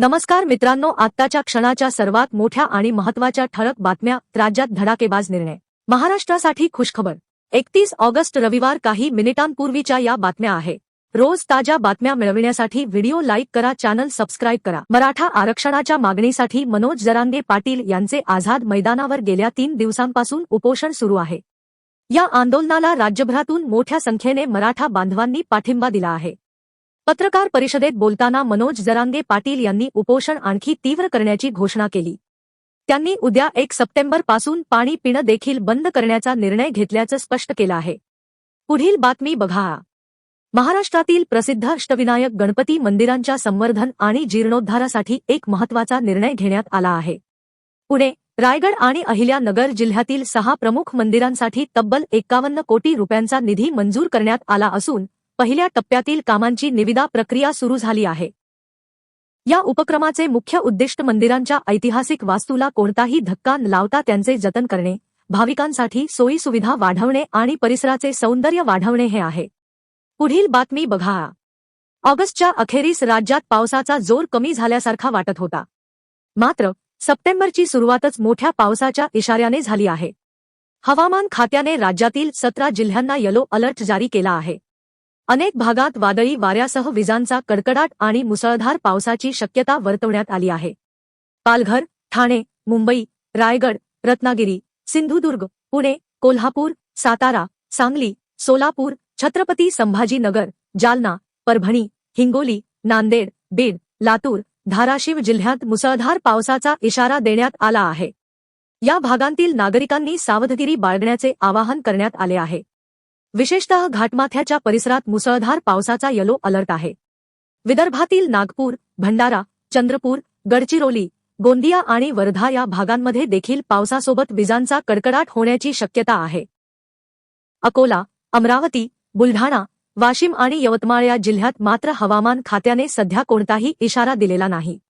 नमस्कार मित्रांनो आत्ताच्या क्षणाच्या सर्वात मोठ्या आणि महत्त्वाच्या ठळक बातम्या राज्यात धडाकेबाज निर्णय. महाराष्ट्रासाठी खुशखबर. एकतीस ऑगस्ट रविवार काही मिनिटांपूर्वीच्या या बातम्या आहे. रोज ताज्या बातम्या मिळविण्यासाठी व्हिडिओ लाईक करा चॅनल सबस्क्राईब करा. मराठा आरक्षणाच्या मागणीसाठी मनोज जरांगे पाटील यांचे आझाद मैदानावर गेल्या तीन दिवसांपासून उपोषण सुरू आहे. या आंदोलनाला राज्यभरातून मोठ्या संख्येने मराठा बांधवांनी पाठिंबा दिला आहे. पत्रकार परिषदेत बोलताना मनोज जरांगे पाटील यांनी उपोषण आणखी तीव्र करण्याची घोषणा केली. त्यांनी उद्या एक सप्टेंबरपासून पाणी पिणं देखील बंद करण्याचा निर्णय घेतल्याचं स्पष्ट केलं आहे. पुढील बातमी बघा. महाराष्ट्रातील प्रसिद्ध अष्टविनायक गणपती मंदिरांच्या संवर्धन आणि जीर्णोद्धारासाठी एक महत्त्वाचा निर्णय घेण्यात आला आहे. पुणे रायगड आणि अहिल्यानगर जिल्ह्यातील सहा प्रमुख मंदिरांसाठी तब्बल एकावन्न कोटी रुपयांचा निधी मंजूर करण्यात आला असून पहिल्या टप्प्यातील कामांची निविदा प्रक्रिया सुरू झाली आहे. या उपक्रमाचे मुख्य उद्दिष्ट मंदिरांच्या ऐतिहासिक वास्तूला कोणताही धक्का न लावता त्यांचे जतन करणे भाविकांसाठी सोयीसुविधा वाढवणे आणि परिसराचे सौंदर्य वाढवणे हे आहे. पुढील बातमी बघा. ऑगस्टच्या अखेरीस राज्यात पावसाचा जोर कमी झाल्यासारखा वाटत होता. मात्र सप्टेंबरची सुरुवातच मोठ्या पावसाच्या इशाऱ्याने झाली आहे. हवामान खात्याने राज्यातील सतरा जिल्ह्यांना येलो अलर्ट जारी केला आहे. अनेक भागात वादळी वाऱ्यासह विजांचा कडकडाट आणि मुसळधार पावसाची शक्यता वर्तवण्यात आली आहे. पालघर ठाणे मुंबई रायगड रत्नागिरी सिंधुदुर्ग पुणे कोल्हापूर सातारा सांगली सोलापूर छत्रपती संभाजीनगर जालना परभणी हिंगोली नांदेड बीड लातूर धाराशिव जिल्ह्यात मुसळधार पावसाचा इशारा देण्यात आला आहे. या भागांतील नागरिकांनी सावधगिरी बाळगण्याचे आवाहन करण्यात आले आहे. विशेषतः घाटमाथ्याच्या परिसरात मुसळधार पावसाचा येलो अलर्ट आहे. विदर्भातील नागपूर भंडारा चंद्रपूर गडचिरोली गोंदिया आणि वर्धा या भागांमध्ये देखील पावसासोबत विजांचा कडकडाट होण्याची शक्यता आहे. अकोला अमरावती बुलढाणा वाशिम आणि यवतमाळ या जिल्ह्यात मात्र हवामान खात्याने सध्या कोणताही इशारा दिलेला नाही.